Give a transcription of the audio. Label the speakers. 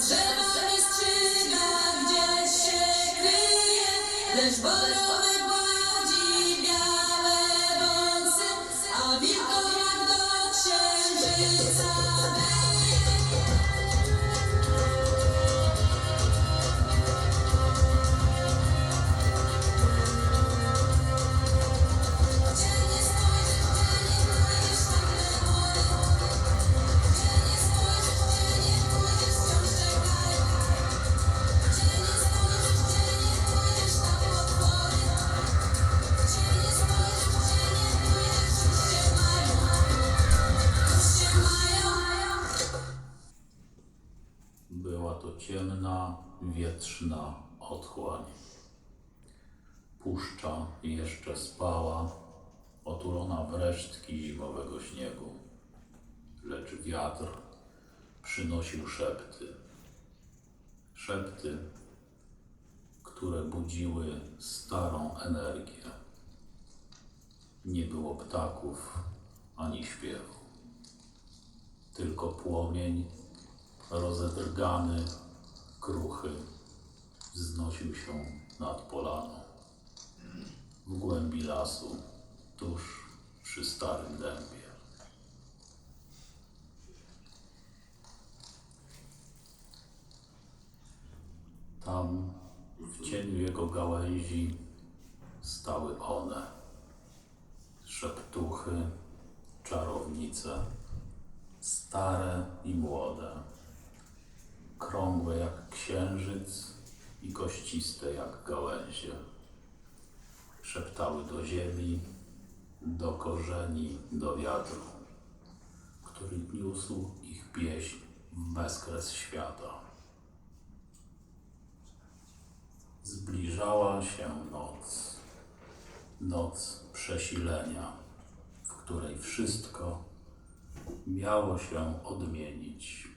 Speaker 1: Drzewami strzyga gdzieś się kryje, lecz borowy
Speaker 2: ciemna, wietrzna otchłań. Puszcza jeszcze spała, otulona w resztki zimowego śniegu, lecz wiatr przynosił szepty. Szepty, które budziły starą energię. Nie było ptaków ani śpiewu, tylko płomień rozedrgany, kruchy, wznosił się nad polaną. W głębi lasu, tuż przy starym dębie. Tam, w cieniu jego gałęzi, stały one, szeptuchy, czarownice, stare i młode, krągłe jak księżyc i kościste jak gałęzie. Szeptały do ziemi, do korzeni, do wiatru, który niósł ich pieśń w bezkres świata. Zbliżała się noc, noc przesilenia, w której wszystko miało się odmienić.